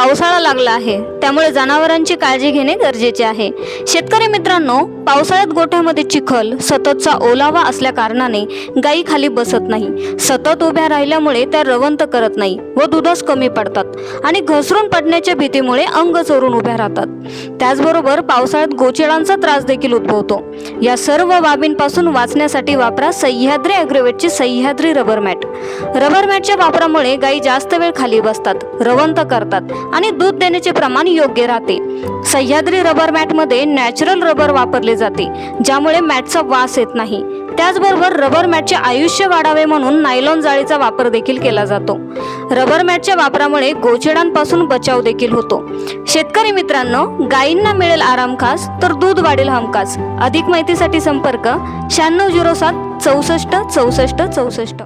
पावसाळा लागला आहे. त्यामुळे जनावरांची काळजी घेणे गरजेचे आहे. शेतकरी मित्रांनो पावसाळ्यात गोठ्यामध्ये चिखल सततचा ओलावा असल्या कारणाने गायी खाली बसत नाही. सतत उभ्या राहिल्यामुळे त्या रवंत करत नाही व दुधास कमी पडतात आणि घसरून पडण्याच्या भीतीमुळे अंग चोरून उभ्या राहतात. त्याचबरोबर पावसाळ्यात गोचिडांचा त्रास देखील उद्भवतो. या सर्व बाबींपासून वाचण्यासाठी वापरा सह्याद्री अग्रवेटची सह्याद्री रबर मॅट. रबर मॅटच्या वापरामुळे गायी जास्त वेळ खाली बसतात रवंत करतात आणि दूध देण्याचे प्रमाण योग्य राहते. सह्याद्री रबर मॅटमध्ये नॅचरल रबर वापरले जाते ज्यामुळे मॅटचा वास येत नाही. त्याचबरोबर रबर मॅटचे आयुष्य वाढावे म्हणून नायलॉन जाळीचा वापर देखील केला जातो. रबर मॅटच्या वापरामुळे गोचिडांपासून बचाव देखील होतो. शेतकरी मित्रांनो गायींना मिळेल आराम खास तर दूध वाढेल हमखास. अधिक माहितीसाठी संपर्क शहाण्णव झिरो सात चौसष्ट चौसष्ट चौसष्ट.